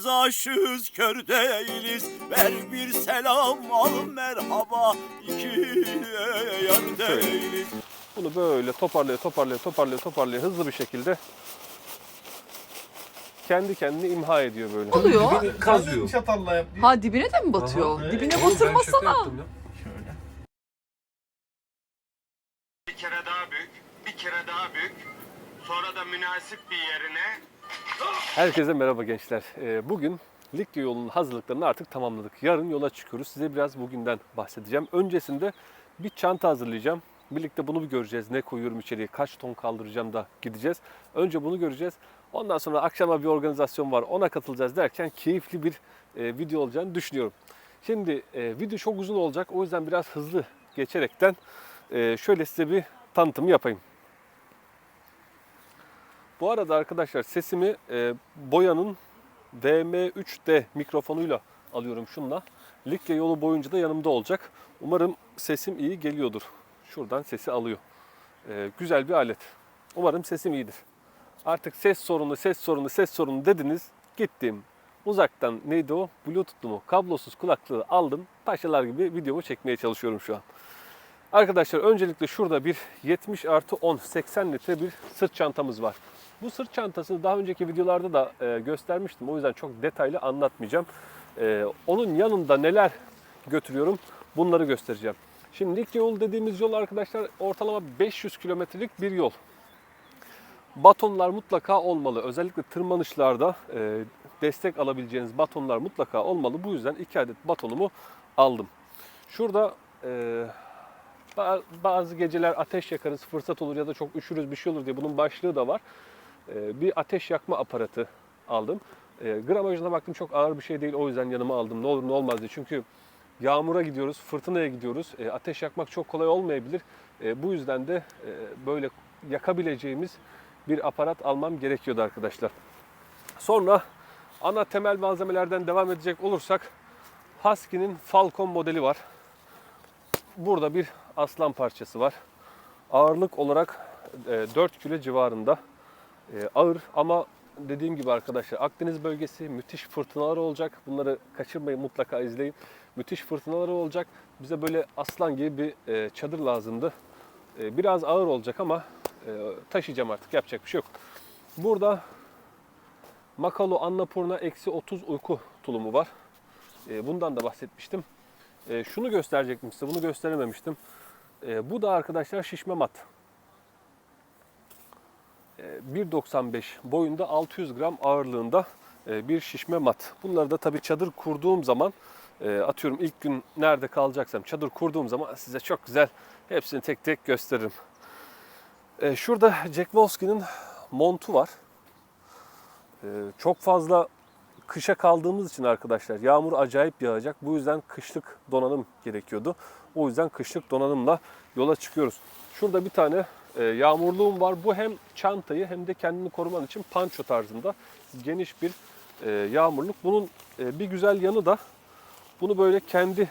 Biz aşığız kör değiliz Ver bir selam al merhaba İki yar değiliz Bunu böyle toparlaya toparlaya toparlaya toparlaya hızlı bir şekilde kendi kendini imha ediyor böyle. oluyor? Kazıyor. Çatalla yap diye. Ha dibine de mi batıyor? Aha. Dibine batırmasana. Şöyle. Bir kere daha bük, bir kere daha bük. Sonra da münasip bir yerine Herkese merhaba gençler. Ee, Bugün Likya yolunun hazırlıklarını artık tamamladık. Yarın yola çıkıyoruz. Size biraz bugünden bahsedeceğim. Öncesinde bir çanta hazırlayacağım. Birlikte bunu bir göreceğiz. Ne koyuyorum içeriye, kaç ton kaldıracağım da gideceğiz. Önce bunu göreceğiz. Ondan sonra akşama bir organizasyon var. Ona katılacağız derken keyifli bir e, video olacağını düşünüyorum. Şimdi e, video çok uzun olacak. O yüzden biraz hızlı geçerekten e, şöyle size bir tanıtımı yapayım. Bu arada arkadaşlar sesimi e, Boya'nın VM3D mikrofonuyla alıyorum şunla. Likya yolu boyunca da yanımda olacak. Umarım sesim iyi geliyordur. Şuradan sesi alıyor. E, güzel bir alet. Umarım sesim iyidir. Artık ses sorunu, ses sorunu, ses sorunu dediniz. Gittim. Uzaktan neydi o? Bluetooth'lu mu? Kablosuz kulaklığı aldım. Paşalar gibi videomu çekmeye çalışıyorum şu an. Arkadaşlar öncelikle şurada bir 70 artı 10 80 litre bir sırt çantamız var. Bu sırt çantasını daha önceki videolarda da e, göstermiştim. O yüzden çok detaylı anlatmayacağım. E, onun yanında neler götürüyorum bunları göstereceğim. Şimdi Likya yolu dediğimiz yol arkadaşlar ortalama 500 kilometrelik bir yol. Batonlar mutlaka olmalı. Özellikle tırmanışlarda e, destek alabileceğiniz batonlar mutlaka olmalı. Bu yüzden iki adet batonumu aldım. Şurada e, ba- bazı geceler ateş yakarız, fırsat olur ya da çok üşürüz bir şey olur diye bunun başlığı da var. E, bir ateş yakma aparatı aldım. E, gramajına baktım çok ağır bir şey değil o yüzden yanıma aldım. Ne olur ne olmaz diye. Çünkü yağmura gidiyoruz, fırtınaya gidiyoruz. E, ateş yakmak çok kolay olmayabilir. E, bu yüzden de e, böyle yakabileceğimiz bir aparat almam gerekiyordu arkadaşlar. Sonra ana temel malzemelerden devam edecek olursak Husky'nin Falcon modeli var. Burada bir aslan parçası var. Ağırlık olarak e, 4 kilo civarında. E, ağır ama dediğim gibi arkadaşlar Akdeniz bölgesi müthiş fırtınalar olacak. Bunları kaçırmayın mutlaka izleyin. Müthiş fırtınaları olacak. Bize böyle aslan gibi bir e, çadır lazımdı. E, biraz ağır olacak ama e, taşıyacağım artık yapacak bir şey yok. Burada Makalo Annapurna eksi 30 uyku tulumu var. E, bundan da bahsetmiştim. Şunu gösterecektim size, bunu gösterememiştim. Bu da arkadaşlar şişme mat. E, 1.95 boyunda 600 gram ağırlığında e, bir şişme mat. Bunları da tabii çadır kurduğum zaman e, atıyorum ilk gün nerede kalacaksam çadır kurduğum zaman size çok güzel hepsini tek tek gösteririm. E, şurada Jack Wolfskin'in montu var. Çok fazla kışa kaldığımız için arkadaşlar yağmur acayip yağacak. Bu yüzden kışlık donanım gerekiyordu. O yüzden kışlık donanımla yola çıkıyoruz. Şurada bir tane e, yağmurluğum var. Bu hem çantayı hem de kendini koruman için panço tarzında geniş bir e, yağmurluk. Bunun e, bir güzel yanı da bunu böyle kendi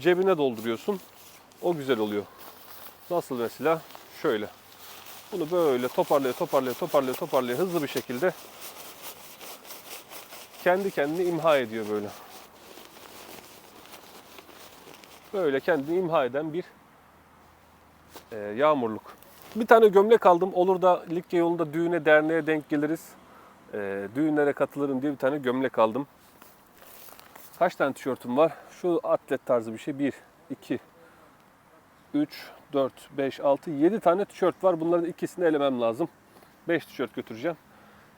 cebine dolduruyorsun. O güzel oluyor. Nasıl mesela? Şöyle. Bunu böyle toparlaya toparlaya toparlaya toparlaya hızlı bir şekilde kendi kendini imha ediyor böyle. Böyle kendini imha eden bir e, yağmurluk. Bir tane gömlek aldım. Olur da Likya yolunda düğüne derneğe denk geliriz. E, düğünlere katılırım diye bir tane gömlek aldım. Kaç tane tişörtüm var? Şu atlet tarzı bir şey. 1, 2, 3, 4, 5, 6, 7 tane tişört var. Bunların ikisini elemem lazım. 5 tişört götüreceğim.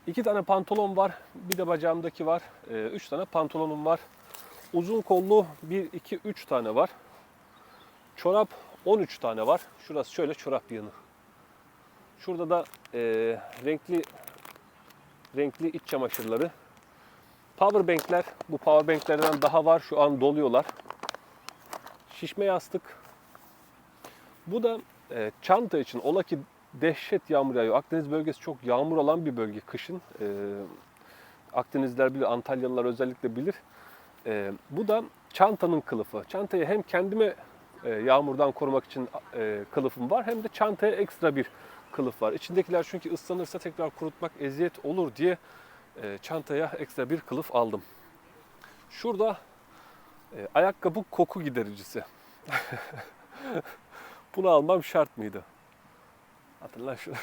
2 tane pantolon var. Bir de bacağımdaki var. 3 tane pantolonum var. Uzun kollu 1, 2, 3 tane var. Çorap 13 tane var. Şurası şöyle çorap yanı. Şurada da e, renkli renkli iç çamaşırları. Powerbankler. Bu powerbanklerden daha var. Şu an doluyorlar. Şişme yastık. Bu da e, çanta için ola ki dehşet yağmur yağıyor. Akdeniz bölgesi çok yağmur alan bir bölge kışın. E, Akdenizler bilir, Antalyalılar özellikle bilir. E, bu da çantanın kılıfı. Çantayı hem kendime e, yağmurdan korumak için e, kılıfım var hem de çantaya ekstra bir kılıf var. İçindekiler çünkü ıslanırsa tekrar kurutmak eziyet olur diye e, çantaya ekstra bir kılıf aldım. Şurada e, ayakkabı koku gidericisi. Bunu almam şart mıydı? Hatırla şunu.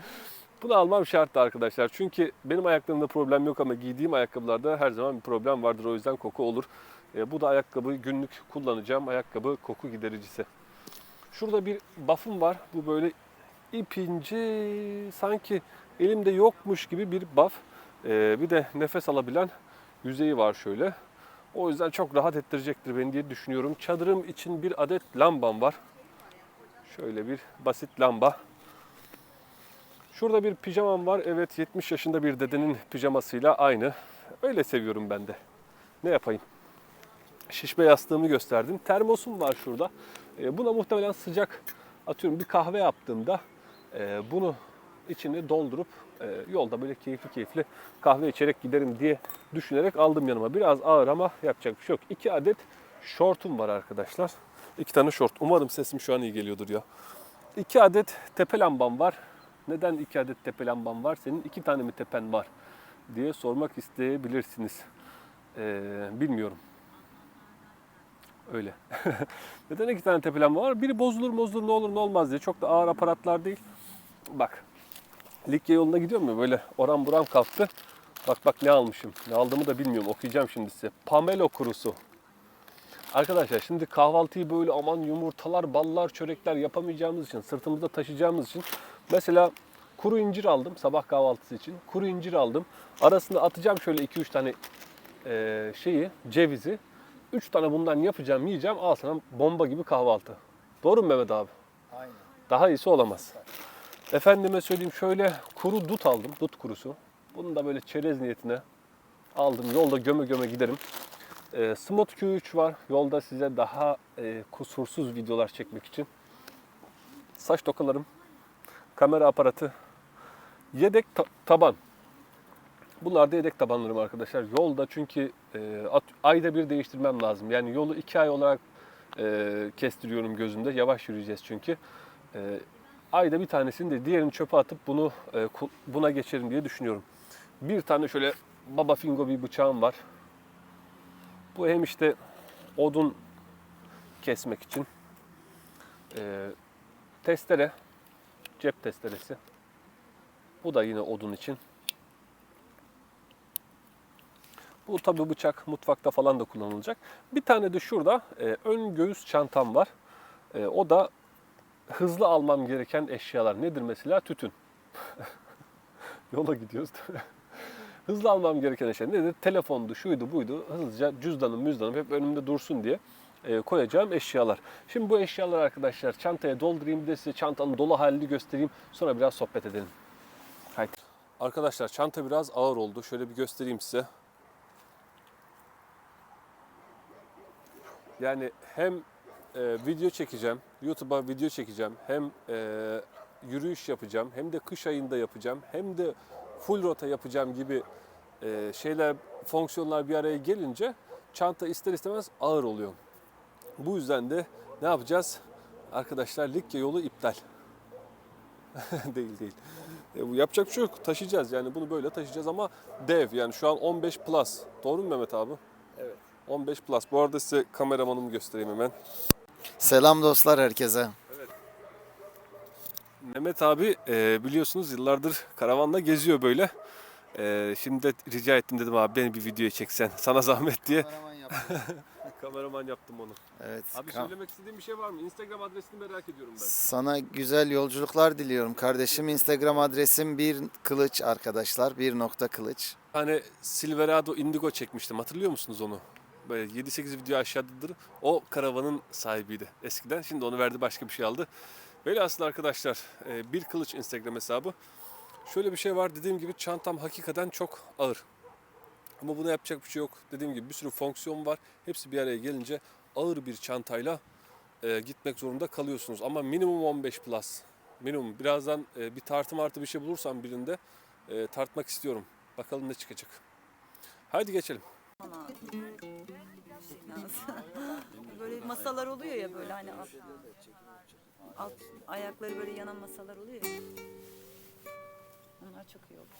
Bunu almam şarttı arkadaşlar. Çünkü benim ayaklarımda problem yok ama giydiğim ayakkabılarda her zaman bir problem vardır. O yüzden koku olur. E, bu da ayakkabı günlük kullanacağım ayakkabı koku gidericisi. Şurada bir buff'um var. Bu böyle ipince sanki elimde yokmuş gibi bir buff. E, bir de nefes alabilen yüzeyi var şöyle. O yüzden çok rahat ettirecektir beni diye düşünüyorum. Çadırım için bir adet lambam var. Şöyle bir basit lamba. Şurada bir pijamam var. Evet 70 yaşında bir dedenin pijamasıyla aynı. Öyle seviyorum ben de. Ne yapayım? Şişme yastığımı gösterdim. Termosum var şurada. E, buna muhtemelen sıcak atıyorum bir kahve yaptığımda e, bunu içine doldurup e, yolda böyle keyifli keyifli kahve içerek giderim diye düşünerek aldım yanıma. Biraz ağır ama yapacak bir şey yok. İki adet şortum var arkadaşlar. İki tane şort. Umarım sesim şu an iyi geliyordur ya. İki adet tepe lambam var. Neden iki adet tepe lambam var? Senin iki tane mi tepen var? diye sormak isteyebilirsiniz. Ee, bilmiyorum. Öyle. Neden iki tane tepe lamba var? Biri bozulur bozulur ne olur ne olmaz diye. Çok da ağır aparatlar değil. Bak. Likya yoluna gidiyorum ya böyle oran buram kalktı. Bak bak ne almışım. Ne aldığımı da bilmiyorum. Okuyacağım şimdi size. Pamelo kurusu. Arkadaşlar şimdi kahvaltıyı böyle aman yumurtalar, ballar, çörekler yapamayacağımız için, sırtımızda taşıyacağımız için mesela kuru incir aldım sabah kahvaltısı için. Kuru incir aldım. Arasında atacağım şöyle 2-3 tane eee, şeyi, cevizi. 3 tane bundan yapacağım, yiyeceğim. Al sana bomba gibi kahvaltı. Doğru mu Mehmet abi? Aynen. Daha iyisi olamaz. Efendime söyleyeyim şöyle kuru dut aldım. Dut kurusu. Bunu da böyle çerez niyetine aldım. Yolda göme göme giderim. E, Smot Q3 var. Yolda size daha e, kusursuz videolar çekmek için. Saç tokalarım. Kamera aparatı. Yedek ta- taban. Bunlar da yedek tabanlarım arkadaşlar. Yolda çünkü e, at- ayda bir değiştirmem lazım. Yani yolu iki ay olarak e, kestiriyorum gözümde. Yavaş yürüyeceğiz çünkü. E, ayda bir tanesini de diğerini çöpe atıp bunu e, buna geçerim diye düşünüyorum. Bir tane şöyle baba fingo bir bıçağım var. Bu hem işte odun kesmek için e, testere, cep testeresi. Bu da yine odun için. Bu tabi bıçak mutfakta falan da kullanılacak. Bir tane de şurada e, ön göğüs çantam var. E, o da hızlı almam gereken eşyalar. Nedir mesela? Tütün. Yola gidiyoruz. hızlı almam gereken eşya nedir? Telefondu, şuydu, buydu. Hızlıca cüzdanım, müzdanım hep önümde dursun diye e, koyacağım eşyalar. Şimdi bu eşyalar arkadaşlar çantaya doldurayım. Bir de size çantanın dolu halini göstereyim. Sonra biraz sohbet edelim. Haydi. Arkadaşlar çanta biraz ağır oldu. Şöyle bir göstereyim size. Yani hem e, video çekeceğim, YouTube'a video çekeceğim, hem e, yürüyüş yapacağım, hem de kış ayında yapacağım, hem de full rota yapacağım gibi e, şeyler, fonksiyonlar bir araya gelince çanta ister istemez ağır oluyor. Bu yüzden de ne yapacağız? Arkadaşlar Likya yolu iptal. değil değil. E, bu yapacak bir şey yok. Taşıyacağız yani bunu böyle taşıyacağız ama dev yani şu an 15 plus. Doğru mu Mehmet abi? Evet. 15 plus. Bu arada size kameramanımı göstereyim hemen. Selam dostlar herkese. Mehmet abi e, biliyorsunuz yıllardır karavanla geziyor böyle. E, şimdi de rica ettim dedim abi beni bir videoya çeksen. Sana zahmet diye. Kameraman yaptım onu. evet. Abi kam- söylemek istediğin bir şey var mı? Instagram adresini merak ediyorum ben. Sana güzel yolculuklar diliyorum kardeşim. Instagram adresim bir kılıç arkadaşlar. Bir nokta kılıç. Hani Silverado Indigo çekmiştim. Hatırlıyor musunuz onu? Böyle 7-8 video aşağıdadır. O karavanın sahibiydi eskiden. Şimdi onu verdi başka bir şey aldı. Böyle aslında arkadaşlar e, bir kılıç Instagram hesabı. Şöyle bir şey var dediğim gibi çantam hakikaten çok ağır. Ama buna yapacak bir şey yok. Dediğim gibi bir sürü fonksiyon var. Hepsi bir araya gelince ağır bir çantayla e, gitmek zorunda kalıyorsunuz. Ama minimum 15 plus. Minimum. Birazdan e, bir tartım artı bir şey bulursam birinde e, tartmak istiyorum. Bakalım ne çıkacak. Haydi geçelim lazım. böyle masalar oluyor ya böyle hani alt, alt ayakları böyle yanan masalar oluyor ya. Onlar çok iyi oldu.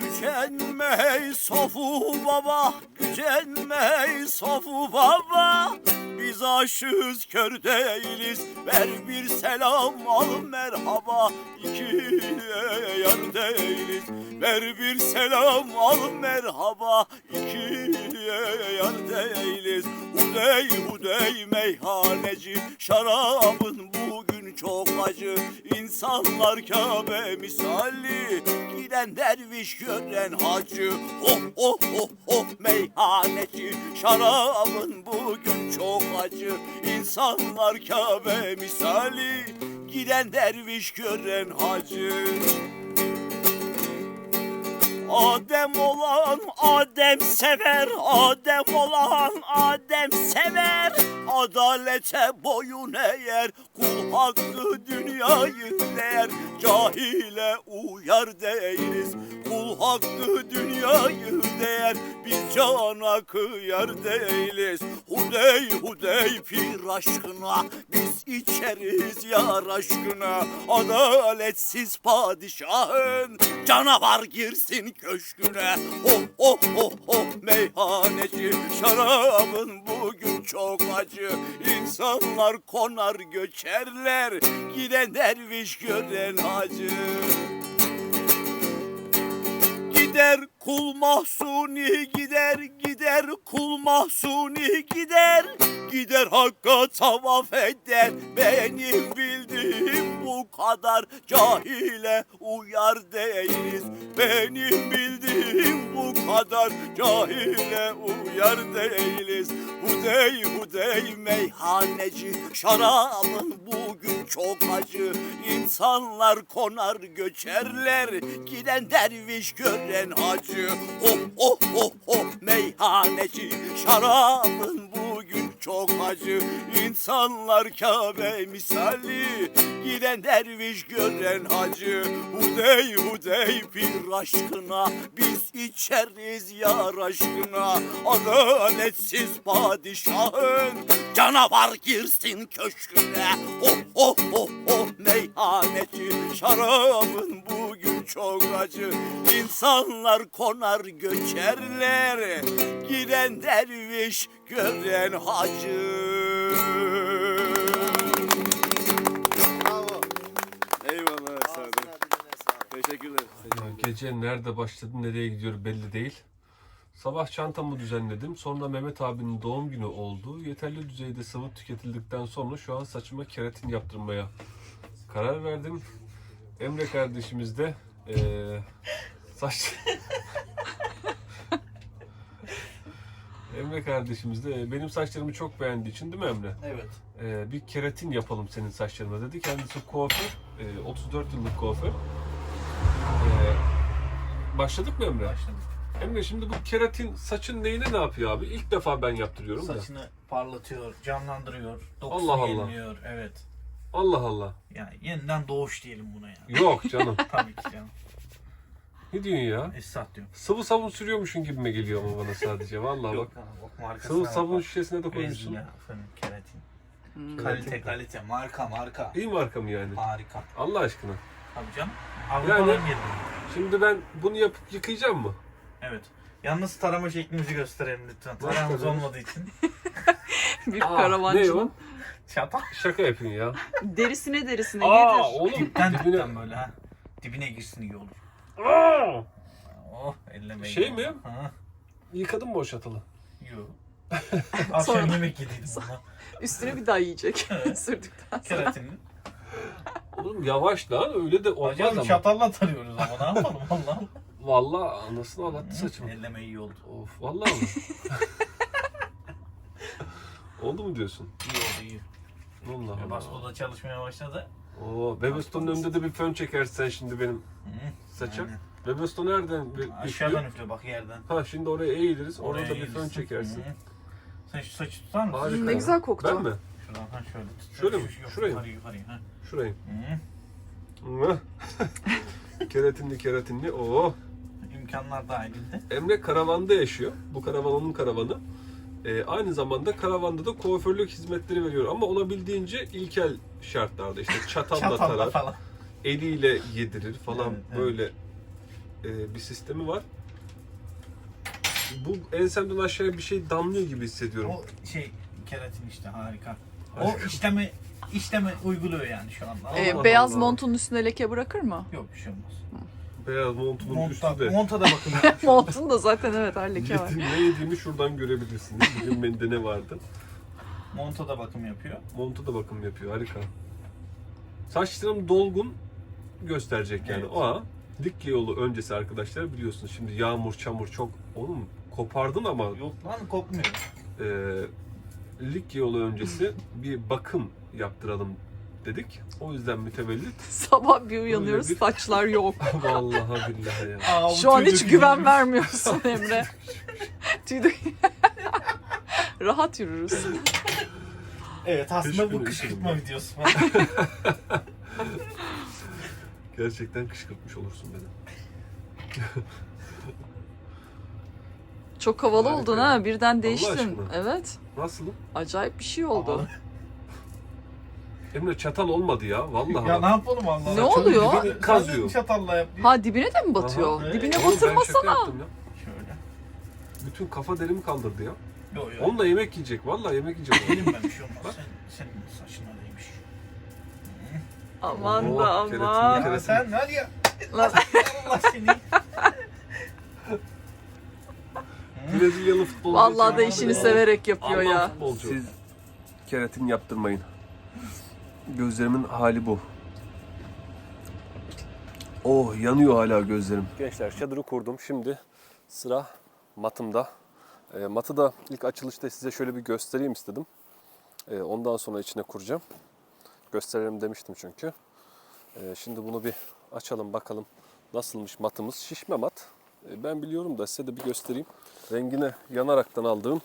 Gücenmey sofu baba, gücenmey sofu baba. Aşığız kör değiliz, ver bir selam al merhaba. İkiye yar değiliz, ver bir selam al merhaba. İkiye yar değiliz, hudey hudey meyhaneci. Şarabın bugün çok acı, insanlar Kabe misali. Giden derviş gören hacı, oh oh oh oh meyhaneci. Şarabın bugün çok acı, insanlar Kabe misali. Giden derviş gören hacı. Adem olan Adem sever, Adem olan Adem sever. Adalete boyun eğer, kul hakkı dünyayı der. Cahile uyar değiliz, kul hakkı dünyayı der. Biz cana kıyar değiliz, hudey hudey pir aşkına. İçeriz yar aşkına, adaletsiz padişahın. Canavar girsin köşküne, oh oh oh oh meyhaneci. Şarabın bugün çok acı, insanlar konar göçerler. Giden derviş gören hacı. Gider kul mahsuni gider gider. Kul mahsuni gider Gider. Hakka tavaf eder. Benim bildiğim bu kadar Cahile uyar değiliz. Benim bildiğim bu kadar Cahile uyar değiliz. Hudey hudey meyhaneci. Şarabın bugün çok acı. İnsanlar konar göçerler. Giden derviş gören hacı Oh oh oh oh meyhaneci şarabın bugün çok acı. İnsanlar Kabe misali giden derviş gören hacı Hudey hudey bir aşkına biz içeriz yar aşkına. Adaletsiz padişahın canavar girsin köşküne. Oh oh oh oh meyhaneci şarabın bugün çok acı. İnsanlar konar göçerler giden derviş gören hacı Eyvallah Teşekkürler. Ya Gece nerede başladı, nereye gidiyor belli değil. Sabah çantamı düzenledim. Sonra Mehmet abinin doğum günü oldu. Yeterli düzeyde sıvı tüketildikten sonra şu an saçıma keratin yaptırmaya karar verdim. Emre kardeşimiz de eee, saç... Emre kardeşimiz de benim saçlarımı çok beğendiği için değil mi Emre? Evet. Ee, bir keratin yapalım senin saçlarına dedi. Kendisi kuaför, e, 34 yıllık kuaför. Ee, başladık mı Emre? Başladık. Emre şimdi bu keratin saçın neyine ne yapıyor abi? İlk defa ben yaptırıyorum da. Saçını parlatıyor, canlandırıyor, dokusunu Allah Allah. yeniliyor. Evet. Allah Allah. Yani yeniden doğuş diyelim buna ya. Yok canım. Tabii ki canım. Ne diyorsun ya? Esat diyorum. Sıvı sabun sürüyormuşsun gibime geliyor ama bana sadece. Vallahi Yok bak. canım, bak markasına Sıvı bak. sabun şişesine de koymuşsun. Rezil ya efendim keratin. Kalite kalite marka marka. İyi marka mı yani? Harika. Allah aşkına. Tabii canım. Avrupa'dan Yani- geldi. Şimdi ben bunu yapıp yıkayacağım mı? Evet. Yalnız tarama şeklimizi gösterelim lütfen. Taramamız tarama? olmadığı için. Bir Aa, ne o? karavancının Çatal. Şaka yapın ya. derisine derisine Aa yedir. oğlum Dipten dibine... dipten böyle ha. Dibine girsin iyi olur. Aa! Oh. Şey mi? Ha. Yıkadın mı o şatılı? Yok. Akşam Sonra- yemek yediydim ona. Üstüne bir daha yiyecek sürdükten sonra. Keratinin. Oğlum yavaş lan öyle de olmaz Hocam ama. çatalla tarıyoruz ama ne yapalım Allah. Vallahi anasını ağlattı saçımı. Elleme iyi oldu. Of vallahi mi? Oldu mu diyorsun? İyi oldu iyi. Allah Allah. Bastoda çalışmaya başladı. Oo, Bebeston'un önünde de bir fön çekersen şimdi benim Hı. saça. Aynen. Bebeston nereden bir Aşağıdan üfle bak yerden. Ha şimdi oraya eğiliriz. Orada Oraya da bir fön eğilirsin. çekersin. Hı. Sen şu saçı tutar mısın? Harika. Ne güzel koktu. Ben mi? Şuradan ha şöyle tut. Şöyle mi? Şu- yok, Şuraya mı? Yukarı yukarı. Ha. Şurayı. Hı. Mwah. keratinli keratinli. Oo. İmkanlar dahilinde. Emre karavanda yaşıyor. Bu karavanın karavanı. Ee, aynı zamanda karavanda da kuaförlük hizmetleri veriyor. Ama olabildiğince ilkel şartlarda. işte çatalla Çatalla tarar, falan. eliyle yedirir falan Evet, evet. böyle e, bir sistemi var. Bu ensemden aşağıya bir şey damlıyor gibi hissediyorum. O şey keratin işte harika. Harika. O işlemi işlemi uyguluyor yani şu anda. Ee, Allah beyaz Allah. montun üstüne leke bırakır mı? Yok bir şey olmaz. Beyaz montumun Monta, üstü de. monta da bakın. Montun da zaten evet her leke var. Yedim, ne yediğimi şuradan görebilirsiniz. Bugün bende ne vardı? monta da bakım yapıyor. Montu da bakım yapıyor. Harika. Saçlarım dolgun gösterecek yani. Evet. O an Likya yolu öncesi arkadaşlar biliyorsunuz. Şimdi yağmur, çamur çok oğlum kopardın ama Yok lan kopmuyor. e, Likya yolu öncesi bir bakım yaptıralım dedik. O yüzden mütevellit. Sabah bir uyanıyoruz bir- saçlar yok. Vallahi billahi ya. Aa, bu Şu an tüy hiç dökülüyor. güven vermiyorsun Emre. Tüy dök- Rahat yürürüz. Evet aslında bu Teşekkür kışkırtma ederim. videosu. Gerçekten kışkırtmış olursun beni. Çok havalı Harika oldun ha birden değiştin. aşkına. Evet. Nasılım? Acayip bir şey oldu. Emre çatal olmadı ya. Vallahi. ya ne yapalım Allah Ne Allah. oluyor? Dibini kazıyor. Çatalla yap. Ha dibine de mi batıyor? Aha. Dibine Oğlum ben şaka batırmasana. yaptım ya. Şöyle. Bütün kafa derimi kaldırdı ya. Yok yok. Onunla yemek yiyecek. Vallahi yemek yiyecek. Benim ben bir şey olmaz. Sen, senin saçına değmiş. Aman da keratin, aman. Ya keratin. sen var ya. Lan- Allah seni. Brezilyalı futbolcu. Vallahi da işini severek yapıyor Alman ya. futbolcu. Siz keratin yaptırmayın. Gözlerimin hali bu. Oh yanıyor hala gözlerim. Gençler çadırı kurdum. Şimdi sıra matımda. E, matı da ilk açılışta size şöyle bir göstereyim istedim. E, ondan sonra içine kuracağım. Gösterelim demiştim çünkü. E, şimdi bunu bir açalım bakalım nasılmış matımız. Şişme mat. E, ben biliyorum da size de bir göstereyim. Rengine yanaraktan aldığım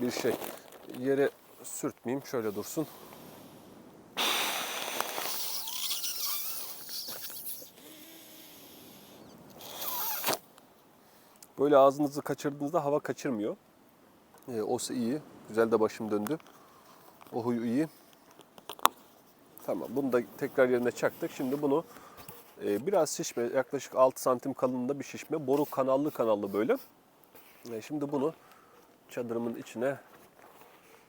bir şey. Yere sürtmeyeyim şöyle dursun. Böyle ağzınızı kaçırdığınızda hava kaçırmıyor. E, osu iyi. Güzel de başım döndü. O huyu iyi. Tamam bunu da tekrar yerine çaktık. Şimdi bunu e, biraz şişme yaklaşık 6 santim kalınlığında bir şişme. Boru kanallı kanallı böyle. E, şimdi bunu çadırımın içine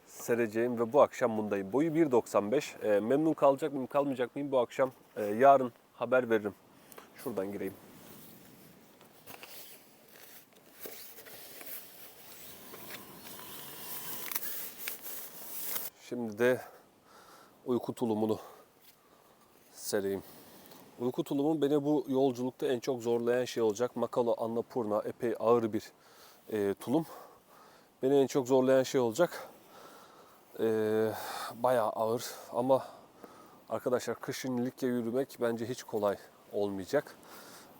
sereceğim ve bu akşam bundayım. Boyu 1.95. E, memnun kalacak mıyım kalmayacak mıyım bu akşam e, yarın haber veririm. Şuradan gireyim. Şimdi de uyku tulumunu sereyim. Uyku tulumu beni bu yolculukta en çok zorlayan şey olacak. Makalo Annapurna epey ağır bir e, tulum. Beni en çok zorlayan şey olacak. E, bayağı ağır ama arkadaşlar kışın Likya yürümek bence hiç kolay olmayacak.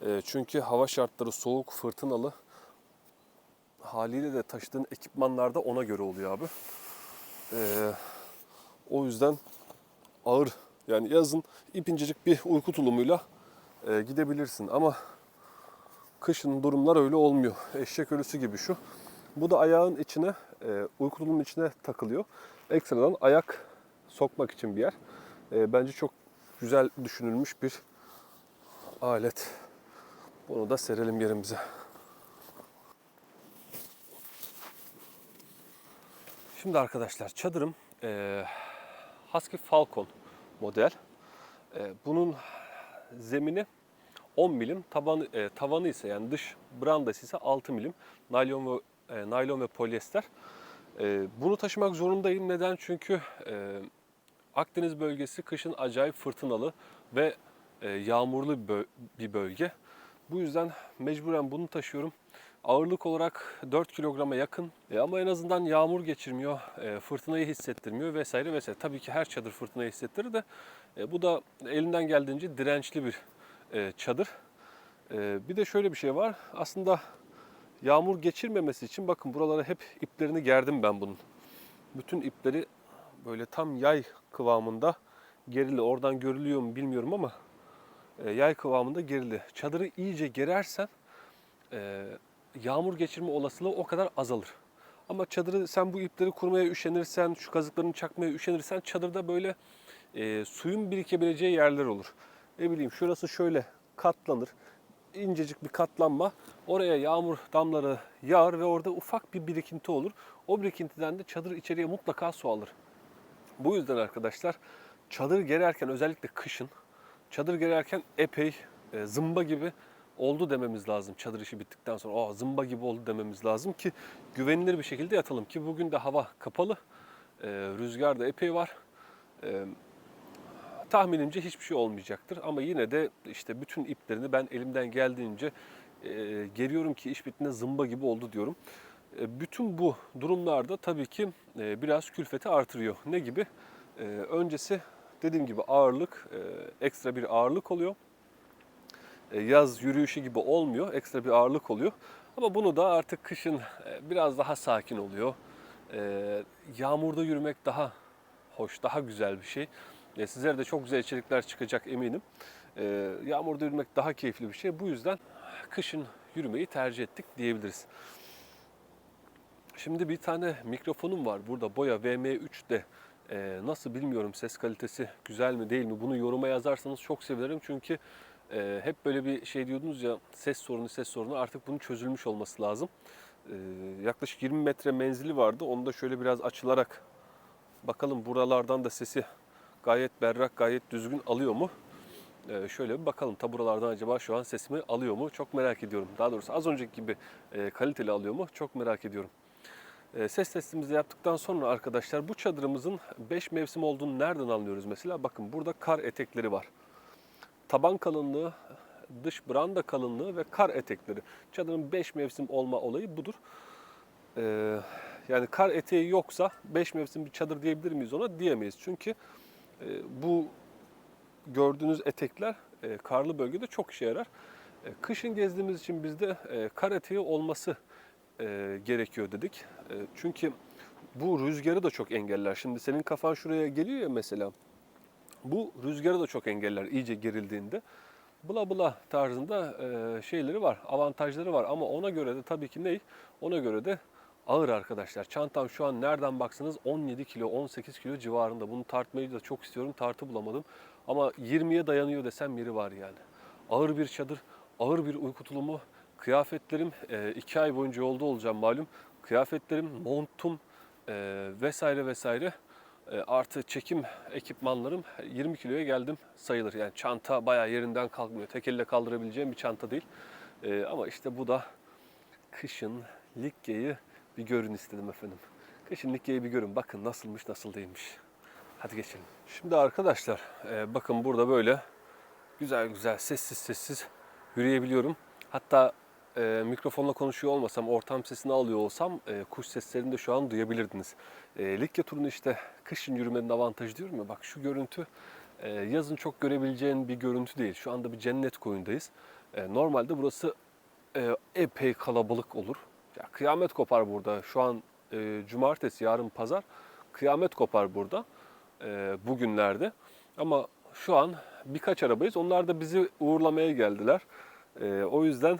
E, çünkü hava şartları soğuk, fırtınalı. Haliyle de taşıdığın ekipmanlar da ona göre oluyor abi. E, o yüzden ağır yani yazın ipincecik bir uyku tulumuyla e, gidebilirsin ama kışın durumlar öyle olmuyor. Eşek ölüsü gibi şu. Bu da ayağın içine, e, uyku tulumunun içine takılıyor. Ekstradan ayak sokmak için bir yer. E, bence çok güzel düşünülmüş bir alet. Bunu da serelim yerimize. Şimdi arkadaşlar çadırım e, Husky Falcon model. E, bunun zemini 10 milim, tabanı, e, tavanı ise yani dış brandası ise 6 milim. Naylon ve e, naylon ve polyester. E, bunu taşımak zorundayım. Neden? Çünkü e, Akdeniz bölgesi kışın acayip fırtınalı ve yağmurlu bir bölge. Bu yüzden mecburen bunu taşıyorum. Ağırlık olarak 4 kilograma yakın E, ama en azından yağmur geçirmiyor, e, fırtınayı hissettirmiyor vesaire vesaire. Tabii ki her çadır fırtınayı hissettirir de e, bu da elinden geldiğince dirençli bir e, çadır. E, bir de şöyle bir şey var. Aslında yağmur geçirmemesi için bakın buralara hep iplerini gerdim ben bunun. Bütün ipleri böyle tam yay kıvamında gerili. Oradan görülüyor mu bilmiyorum ama e, yay kıvamında gerili. Çadırı iyice gerersen e, yağmur geçirme olasılığı o kadar azalır. Ama çadırı sen bu ipleri kurmaya üşenirsen, şu kazıklarını çakmaya üşenirsen çadırda böyle e, suyun birikebileceği yerler olur. Ne bileyim şurası şöyle katlanır. incecik bir katlanma. Oraya yağmur damları yağar ve orada ufak bir birikinti olur. O birikintiden de çadır içeriye mutlaka su alır. Bu yüzden arkadaşlar çadır gererken özellikle kışın çadır gererken epey e, zımba gibi oldu dememiz lazım çadır işi bittikten sonra. Aa zımba gibi oldu dememiz lazım ki güvenilir bir şekilde yatalım ki bugün de hava kapalı. E, rüzgar da epey var. E, tahminimce hiçbir şey olmayacaktır ama yine de işte bütün iplerini ben elimden geldiğince e, geriyorum ki iş bittiğinde zımba gibi oldu diyorum. E, bütün bu durumlarda tabii ki e, biraz külfeti artırıyor. Ne gibi? E, öncesi dediğim gibi ağırlık, e, ekstra bir ağırlık oluyor. E, yaz yürüyüşü gibi olmuyor, ekstra bir ağırlık oluyor. Ama bunu da artık kışın e, biraz daha sakin oluyor. E, yağmurda yürümek daha hoş, daha güzel bir şey. Sizlere de çok güzel içerikler çıkacak eminim. Yağmurda yürümek daha keyifli bir şey. Bu yüzden kışın yürümeyi tercih ettik diyebiliriz. Şimdi bir tane mikrofonum var burada Boya VM3'de. Ee, nasıl bilmiyorum ses kalitesi güzel mi değil mi bunu yoruma yazarsanız çok sevinirim. Çünkü e, hep böyle bir şey diyordunuz ya ses sorunu ses sorunu artık bunun çözülmüş olması lazım. Ee, yaklaşık 20 metre menzili vardı onu da şöyle biraz açılarak bakalım buralardan da sesi gayet berrak gayet düzgün alıyor mu? Ee, şöyle bir bakalım ta buralardan acaba şu an sesimi alıyor mu? Çok merak ediyorum. Daha doğrusu az önceki gibi e, kaliteli alıyor mu? Çok merak ediyorum. E, ses testimizi yaptıktan sonra arkadaşlar bu çadırımızın 5 mevsim olduğunu nereden anlıyoruz mesela? Bakın burada kar etekleri var. Taban kalınlığı, dış branda kalınlığı ve kar etekleri. Çadırın 5 mevsim olma olayı budur. E, yani kar eteği yoksa 5 mevsim bir çadır diyebilir miyiz ona? Diyemeyiz. Çünkü e, bu gördüğünüz etekler e, karlı bölgede çok işe yarar. E, kışın gezdiğimiz için bizde e, kar eteği olması e, gerekiyor dedik. E, çünkü bu rüzgarı da çok engeller. Şimdi senin kafan şuraya geliyor ya mesela. Bu rüzgarı da çok engeller iyice gerildiğinde. Bula bula tarzında e, şeyleri var, avantajları var ama ona göre de tabii ki ney? Ona göre de ağır arkadaşlar. Çantam şu an nereden baksanız 17 kilo, 18 kilo civarında. Bunu tartmayı da çok istiyorum, tartı bulamadım. Ama 20'ye dayanıyor desem yeri var yani. Ağır bir çadır, ağır bir uyku tulumu, kıyafetlerim, 2 ay boyunca yolda olacağım malum. Kıyafetlerim, montum e, vesaire vesaire e, artı çekim ekipmanlarım 20 kiloya geldim sayılır. Yani çanta bayağı yerinden kalkmıyor. Tek elle kaldırabileceğim bir çanta değil. E, ama işte bu da kışın Likke'yi bir görün istedim efendim. Kışın Likke'yi bir görün. Bakın nasılmış nasıl değilmiş. Hadi geçelim. Şimdi arkadaşlar e, bakın burada böyle güzel güzel sessiz sessiz yürüyebiliyorum. Hatta e, mikrofonla konuşuyor olmasam, ortam sesini alıyor olsam e, kuş seslerini de şu an duyabilirdiniz. E, Likya turunu işte kışın yürümenin avantajı diyorum ya bak şu görüntü e, yazın çok görebileceğin bir görüntü değil. Şu anda bir cennet koyundayız. E, normalde burası e, epey kalabalık olur. Ya, kıyamet kopar burada. Şu an e, cumartesi, yarın pazar. Kıyamet kopar burada e, bugünlerde. Ama şu an birkaç arabayız. Onlar da bizi uğurlamaya geldiler. E, o yüzden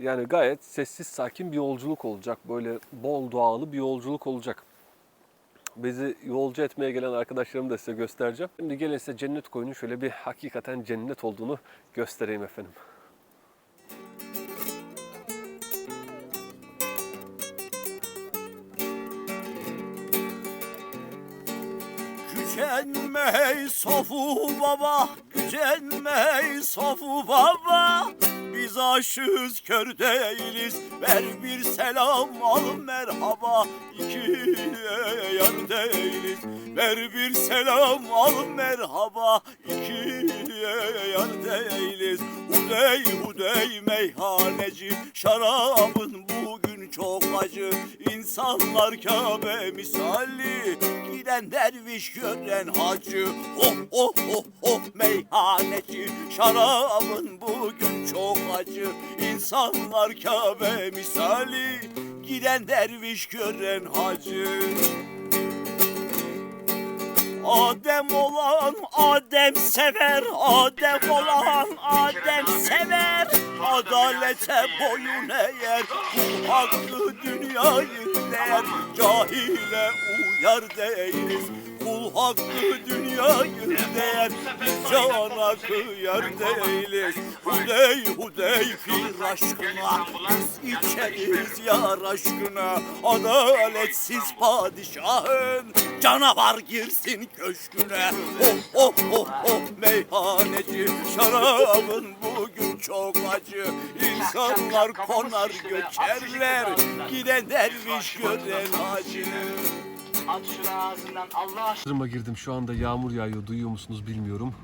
yani gayet sessiz sakin bir yolculuk olacak. Böyle bol doğalı bir yolculuk olacak. Bizi yolcu etmeye gelen arkadaşlarımı da size göstereceğim. Şimdi gelin size cennet koyunun şöyle bir hakikaten cennet olduğunu göstereyim efendim. Gücenme Sofu Baba, gücenme Sofu Baba. Biz aşığız kör değiliz, ver bir selam al merhaba. İkiye yar değiliz, ver bir selam al merhaba. İkiye yar değiliz, hudey hudey meyhaneci. Şarabın bugün çok acı, insanlar Kabe misali. Giden derviş gören hacı Oh oh oh oh meyhaneci. Şarabın bugün çok acı İnsanlar Kabe misali Giden derviş gören hacı Adem olan Adem sever Adem olan Adem sever. Adalete boyun eğer Bu hakkı dünyayı değer Cahile uyar değiliz hakkı dünyayı değer Biz cana kıyar değiliz Hudey hudey pir aşkına. Biz içeriz yar aşkına. Adaletsiz padişahın Canavar girsin köşküne. Oh oh oh oh meyhaneci Şarabın bugün çok acı. İnsanlar konar göçerler Giden derviş gören hacı At şunu ağzından Allah aşkına. Girdim. Şu anda yağmur yağıyor. Duyuyor musunuz bilmiyorum.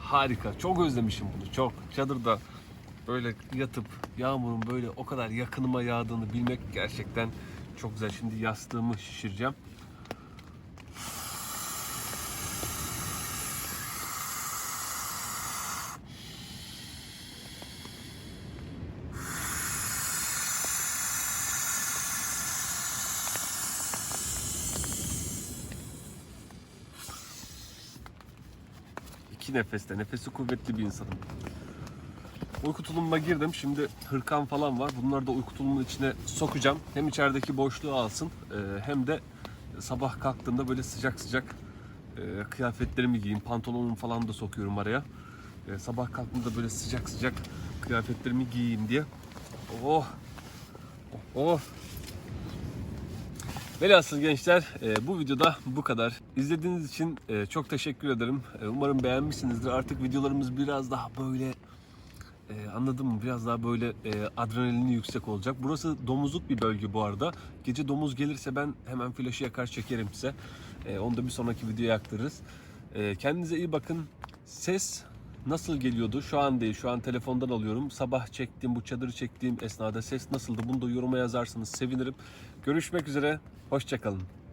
Harika. Çok özlemişim bunu. Çok. Çadırda böyle yatıp yağmurun böyle o kadar yakınıma yağdığını bilmek gerçekten çok güzel. Şimdi yastığımı şişireceğim. Nefeste. Nefesi kuvvetli bir insanım. Uyku tulumuna girdim. Şimdi hırkam falan var. Bunları da uyku tulumunun içine sokacağım. Hem içerideki boşluğu alsın e, hem de sabah kalktığımda böyle sıcak sıcak e, kıyafetlerimi giyeyim. Pantolonumu falan da sokuyorum araya. E, Sabah kalktığımda böyle sıcak sıcak kıyafetlerimi giyeyim diye. Oh! Oh! Velhasıl gençler e, bu videoda bu kadar. İzlediğiniz için e, çok teşekkür ederim. E, umarım beğenmişsinizdir. Artık videolarımız biraz daha böyle anladın mı? Biraz daha böyle e, adrenalini yüksek olacak. Burası domuzluk bir bölge bu arada. Gece domuz gelirse ben hemen flaşı yakar çekerim size. Onu da bir sonraki videoya aktarırız. Kendinize iyi bakın. Ses nasıl geliyordu? Şu an değil. Şu an telefondan alıyorum. Sabah çektiğim, bu çadırı çektiğim esnada ses nasıldı? Bunu da yoruma yazarsanız sevinirim. Görüşmek üzere. Hoşçakalın.